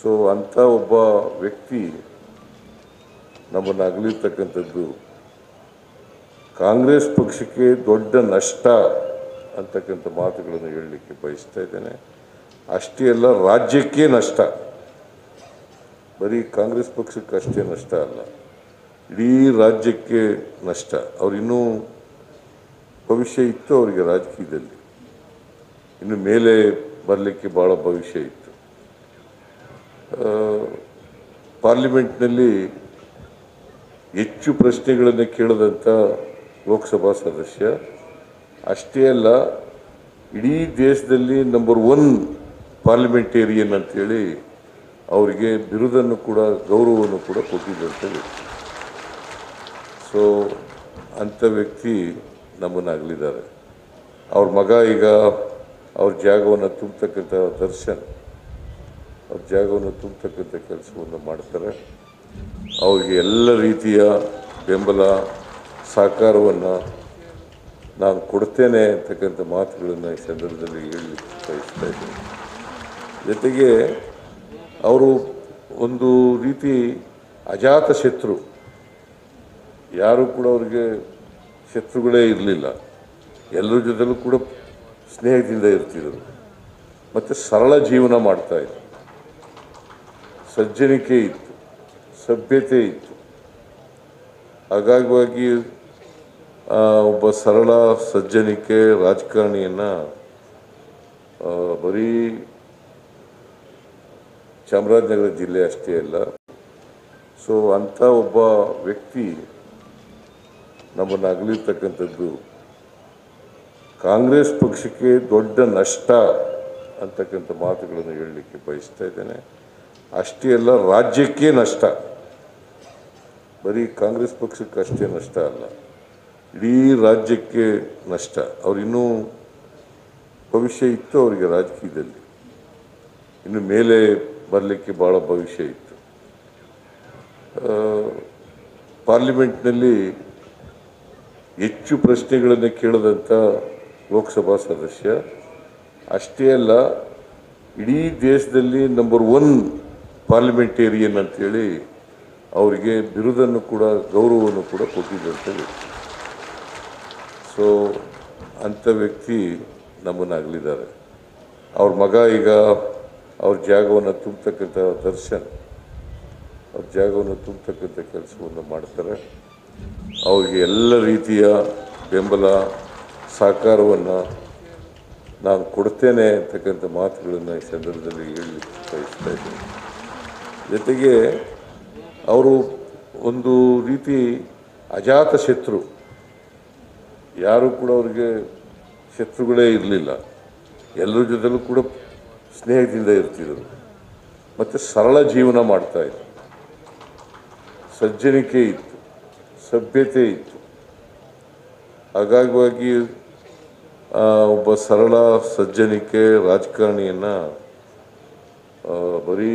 So ಅಂಥ ಒಬ್ಬ ವ್ಯಕ್ತಿ ನಮ್ಮನ್ನು ಅಗಲಿರ್ತಕ್ಕಂಥದ್ದು ಕಾಂಗ್ರೆಸ್ ಪಕ್ಷಕ್ಕೆ ದೊಡ್ಡ ನಷ್ಟ ಅಂತಕ್ಕಂಥ ಮಾತುಗಳನ್ನು ಹೇಳಲಿಕ್ಕೆ ಬಯಸ್ತಾ ಇದ್ದೇನೆ. ಅಷ್ಟೇ ಅಲ್ಲ, ರಾಜ್ಯಕ್ಕೆ ನಷ್ಟ. ಬರೀ ಕಾಂಗ್ರೆಸ್ ಪಕ್ಷಕ್ಕೆ ಅಷ್ಟೇ ನಷ್ಟ ಅಲ್ಲ, ಇಡೀ ರಾಜ್ಯಕ್ಕೆ ನಷ್ಟ. ಅವ್ರು ಇನ್ನೂ ಭವಿಷ್ಯ ಇತ್ತು ಅವರಿಗೆ ರಾಜಕೀಯದಲ್ಲಿ. ಇನ್ನು ಮೇಲೆ ಬರಲಿಕ್ಕೆ ಭಾಳ ಭವಿಷ್ಯ ಇತ್ತು. ಪಾರ್ಲಿಮೆಂಟ್ನಲ್ಲಿ ಹೆಚ್ಚು ಪ್ರಶ್ನೆಗಳನ್ನು ಕೇಳದಂಥ ಲೋಕಸಭಾ ಸದಸ್ಯ. ಅಷ್ಟೇ ಅಲ್ಲ, ಇಡೀ ದೇಶದಲ್ಲಿ ನಂಬರ್ ಒನ್ ಪಾರ್ಲಿಮೆಂಟೇರಿಯನ್ ಅಂತೇಳಿ ಅವರಿಗೆ ಬಿರುದನ್ನು ಕೂಡ, ಗೌರವವನ್ನು ಕೂಡ ಕೊಟ್ಟಿದ್ದಂಥ ವ್ಯಕ್ತಿ ಸೊ ಅಂಥ ವ್ಯಕ್ತಿ ನಮ್ಮನ್ನಾಗಲಿದ್ದಾರೆ. ಅವ್ರ ಮಗ ಈಗ ಅವ್ರ ಜಾಗವನ್ನು ತುಂಬತಕ್ಕಂಥ ದರ್ಶನ್. ಅವ್ರ ಜಾಗವನ್ನು ತುಂಬತಕ್ಕಂಥ ಕೆಲಸವನ್ನು ಮಾಡ್ತಾರೆ. ಅವರಿಗೆ ಎಲ್ಲ ರೀತಿಯ ಬೆಂಬಲ, ಸಹಕಾರವನ್ನು ನಾನು ಕೊಡ್ತೇನೆ ಅಂತಕ್ಕಂಥ ಮಾತುಗಳನ್ನು ಈ ಸಂದರ್ಭದಲ್ಲಿ ಹೇಳಲಿಕ್ಕೆ ಬಯಸ್ತಾ ಇದ್ದೀನಿ. ಜೊತೆಗೆ ಅವರು ಒಂದು ರೀತಿ ಅಜಾತ ಶತ್ರು. ಯಾರು ಕೂಡ ಅವರಿಗೆ ಶತ್ರುಗಳೇ ಇರಲಿಲ್ಲ. ಎಲ್ಲರ ಜೊತೆಲೂ ಕೂಡ ಸ್ನೇಹದಿಂದ ಇರ್ತಿದ್ರು. ಮತ್ತು ಸರಳ ಜೀವನ ಮಾಡ್ತಾಯಿದ್ರು ಸಜ್ಜನಿಕೆ ಇತ್ತು, ಸಭ್ಯತೆ ಇತ್ತು. ಹಾಗಾಗಿ ಒಬ್ಬ ಸರಳ ಸಜ್ಜನಿಕೆ ರಾಜಕಾರಣಿಯನ್ನು ಬರೀ ಚಾಮರಾಜನಗರ ಜಿಲ್ಲೆ ಅಷ್ಟೇ ಅಲ್ಲ, ಸೊ ಅಂಥ ಒಬ್ಬ ವ್ಯಕ್ತಿ ನಮ್ಮನ್ನು ಅಗಲಿರ್ತಕ್ಕಂಥದ್ದು ಕಾಂಗ್ರೆಸ್ ಪಕ್ಷಕ್ಕೆ ದೊಡ್ಡ ನಷ್ಟ ಅಂತಕ್ಕಂಥ ಮಾತುಗಳನ್ನು ಹೇಳಲಿಕ್ಕೆ ಬಯಸ್ತಾ ಇದ್ದೇನೆ. ಅಷ್ಟೇ ಅಲ್ಲ, ರಾಜ್ಯಕ್ಕೆ ನಷ್ಟ. ಬರೀ ಕಾಂಗ್ರೆಸ್ ಪಕ್ಷಕ್ಕೆ ಅಷ್ಟೇ ನಷ್ಟ ಅಲ್ಲ, ಇಡೀ ರಾಜ್ಯಕ್ಕೆ ನಷ್ಟ. ಅವ್ರು ಇನ್ನೂ ಭವಿಷ್ಯ ಇತ್ತು ಅವರಿಗೆ ರಾಜಕೀಯದಲ್ಲಿ. ಇನ್ನು ಮೇಲೆ ಬರಲಿಕ್ಕೆ ಭಾಳ ಭವಿಷ್ಯ ಇತ್ತು. ಪಾರ್ಲಿಮೆಂಟ್ನಲ್ಲಿ ಹೆಚ್ಚು ಪ್ರಶ್ನೆಗಳನ್ನು ಕೇಳದಂಥ ಲೋಕಸಭಾ ಸದಸ್ಯ. ಅಷ್ಟೇ ಅಲ್ಲ, ಇಡೀ ದೇಶದಲ್ಲಿ ನಂಬರ್ ಒನ್ ಪಾರ್ಲಿಮೆಂಟೇರಿಯನ್ ಅಂತೇಳಿ ಅವರಿಗೆ ಬಿರುದನ್ನು ಕೂಡ, ಗೌರವವನ್ನು ಕೂಡ ಕೊಟ್ಟಿದ್ದಂಥ ಸೊ ಅಂಥ ವ್ಯಕ್ತಿ ನಮ್ಮನ್ನು ಅಗಲಿದ್ದಾರೆ ಅವ್ರ ಮಗ ಈಗ ಅವ್ರ ಜಾಗವನ್ನು ತುಂಬತಕ್ಕಂಥ ದರ್ಶನ್, ಅವ್ರ ಜಾಗವನ್ನು ತುಂಬತಕ್ಕಂಥ ಕೆಲಸವನ್ನು ಮಾಡ್ತಾರೆ. ಅವ್ರಿಗೆ ಎಲ್ಲ ರೀತಿಯ ಬೆಂಬಲ, ಸಹಕಾರವನ್ನು ನಾನು ಕೊಡ್ತೇನೆ ಅಂತಕ್ಕಂಥ ಮಾತುಗಳನ್ನು ಈ ಸಂದರ್ಭದಲ್ಲಿ ಹೇಳಲಿಕ್ಕೆ ಬಯಸ್ತಾ ಇದ್ದೀನಿ. ಜೊತೆಗೆ ಅವರು ಒಂದು ರೀತಿ ಅಜಾತ ಶತ್ರು. ಯಾರು ಕೂಡ ಅವರಿಗೆ ಶತ್ರುಗಳೇ ಇರಲಿಲ್ಲ. ಎಲ್ಲರ ಜೊತೆಲೂ ಕೂಡ ಸ್ನೇಹದಿಂದ ಇರ್ತಿದ್ರು. ಮತ್ತು ಸರಳ ಜೀವನ ಮಾಡ್ತಾಯಿದ್ರು ಸಜ್ಜನಿಕೆ ಇತ್ತು. ಸಭ್ಯತೆ ಇತ್ತು. ಹಾಗಾಗಿ ಒಬ್ಬ ಸರಳ ಸಜ್ಜನಿಕೆ ರಾಜಕಾರಣಿಯನ್ನು ಬರೀ